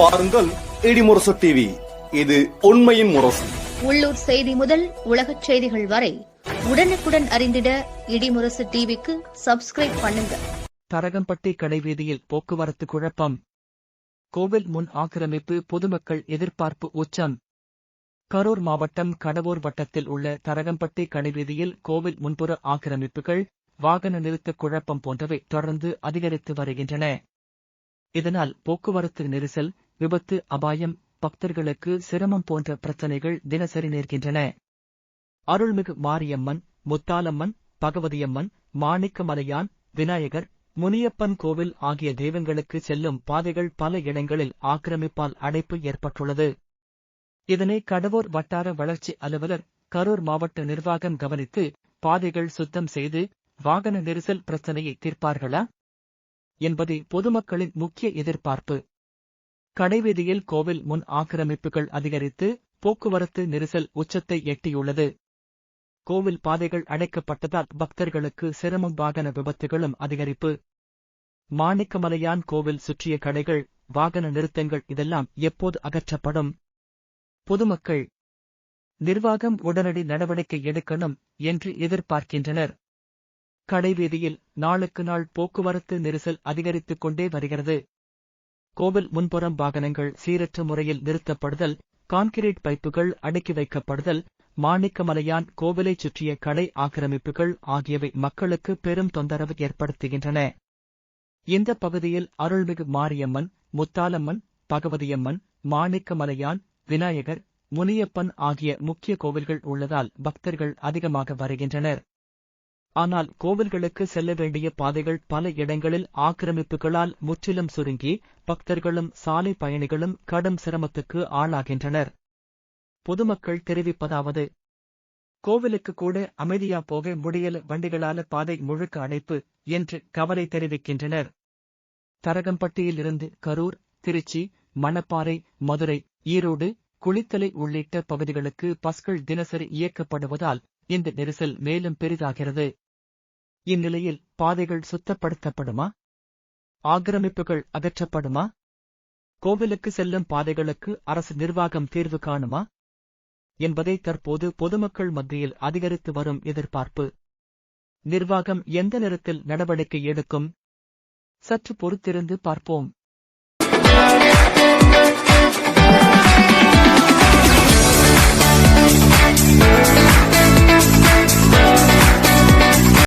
பாருங்கள் இடிமுரசு டிவி இது உண்மையின் முரசு. உள்ளூர் செய்தி முதல் உலகச் செய்திகள் வரை உடனுக்குடன் அறிந்திட இடிமுரசு டிவிக்கு சப்ஸ்கிரைப் பண்ணுங்க. தரகம்பட்டி கடைவீதியில் போக்குவரத்து குழப்பம். கோவில் முன் ஆக்கிரமிப்பு பொதுமக்கள் எதிர்பார்ப்பு உச்சம். கரூர் மாவட்டம் கடவூர் வட்டத்தில் உள்ள தரகம்பட்டி கடைவீதியில் கோவில் முன்புற ஆக்கிரமிப்புகள் வாகன நிறுத்த குழப்பம் போன்றவை தொடர்ந்து அதிகரித்து வருகின்றன. இதனால் போக்குவரத்து நெரிசல் விபத்து அபாயம் பக்தர்களுக்கு சிரமம் போன்ற பிரச்சனைகள் தினசரி நேர்கின்றன. அருள்மிகு மாரியம்மன் முத்தாலம்மன் பகவதியம்மன் மாணிக்கமலையான் விநாயகர் முனியப்பன் கோவில் ஆகிய தெய்வங்களுக்கு செல்லும் பாதைகள் பல இடங்களில் ஆக்கிரமிப்பால் அடைப்பு ஏற்பட்டுள்ளது. இதனை கடவோர் வட்டார வளர்ச்சி அலுவலர் கரூர் மாவட்ட நிர்வாகம் கவனித்து பாதைகள் சுத்தம் செய்து வாகன நெரிசல் பிரச்சனையை தீர்ப்பார்களா? என்பதே பொதுமக்களின் முக்கிய எதிர்பார்ப்பு. கடைவீதியில் கோவில் முன் ஆக்கிரமிப்புகள் அதிகரித்து போக்குவரத்து நெரிசல் உச்சத்தை எட்டியுள்ளது. கோவில் பாதைகள் அடைக்கப்பட்டதால் பக்தர்களுக்கு சிரமம் வாகன விபத்துகளும் அதிகரிப்பு. மாணிக்கமலையான் கோவில் சுற்றிய கடைகள் வாகன நிறுத்தங்கள் இதெல்லாம் எப்போது அகற்றப்படும்? பொதுமக்கள் நிர்வாகம் உடனடி நடவடிக்கை எடுக்கணும் என்று எதிர்பார்க்கின்றனர். கடைவீதியில் நாளுக்கு நாள் போக்குவரத்து நெரிசல் அதிகரித்துக் கொண்டே வருகிறது. கோவில் முன்புறம் வாகனங்கள் சீரற்ற முறையில் நிறுத்தப்படுதல் கான்கிரீட் பைப்புகள் அடுக்கி வைக்கப்படுதல் மாணிக்கமலையான் கோவிலைச் சுற்றிய கடை ஆக்கிரமிப்புகள் ஆகியவை மக்களுக்கு பெரும் தொந்தரவு ஏற்படுத்துகின்றன. இந்த பகுதியில் அருள்மிகு மாரியம்மன் முத்தாலம்மன் பகவதியம்மன் மாணிக்கமலையான் விநாயகர் முனியப்பன் ஆகிய முக்கிய கோவில்கள் உள்ளதால் பக்தர்கள் அதிகமாக வருகின்றனர். ஆனால் கோவில்களுக்கு செல்ல வேண்டிய பாதைகள் பல இடங்களில் ஆக்கிரமிப்புகளால் முற்றிலும் சுருங்கி பக்தர்களும் சாலை பயணிகளும் கடும் சிரமத்துக்கு ஆளாகின்றனர். பொதுமக்கள் தெரிவிப்பதாவது கோவிலுக்கு கூட அமைதியா போக முடியல வண்டிகளால பாதை முழுக்க அடைப்பு என்று கவலை தெரிவிக்கின்றனர். தரகம்பட்டியிலிருந்து கரூர் திருச்சி மணப்பாறை மதுரை ஈரோடு குளித்தலை உள்ளிட்ட பகுதிகளுக்கு பஸ்கள் தினசரி இயக்கப்படுவதால் இந்த நெரிசல் மேலும் பெரிதாகிறது. இந்நிலையில் பாதைகள் சுத்தப்படுத்தப்படுமா? ஆக்கிரமிப்புகள் அகற்றப்படுமா? கோவிலுக்கு செல்லும் பாதைகளுக்கு அரசு நிர்வாகம் தீர்வு காணுமா? என்பதை தற்போது பொதுமக்கள் மத்தியில் அதிகரித்து வரும் எதிர்பார்ப்பு. நிர்வாகம் எந்த நேரத்தில் நடவடிக்கை எடுக்கும்? சற்று பொறுத்திருந்து பார்ப்போம்.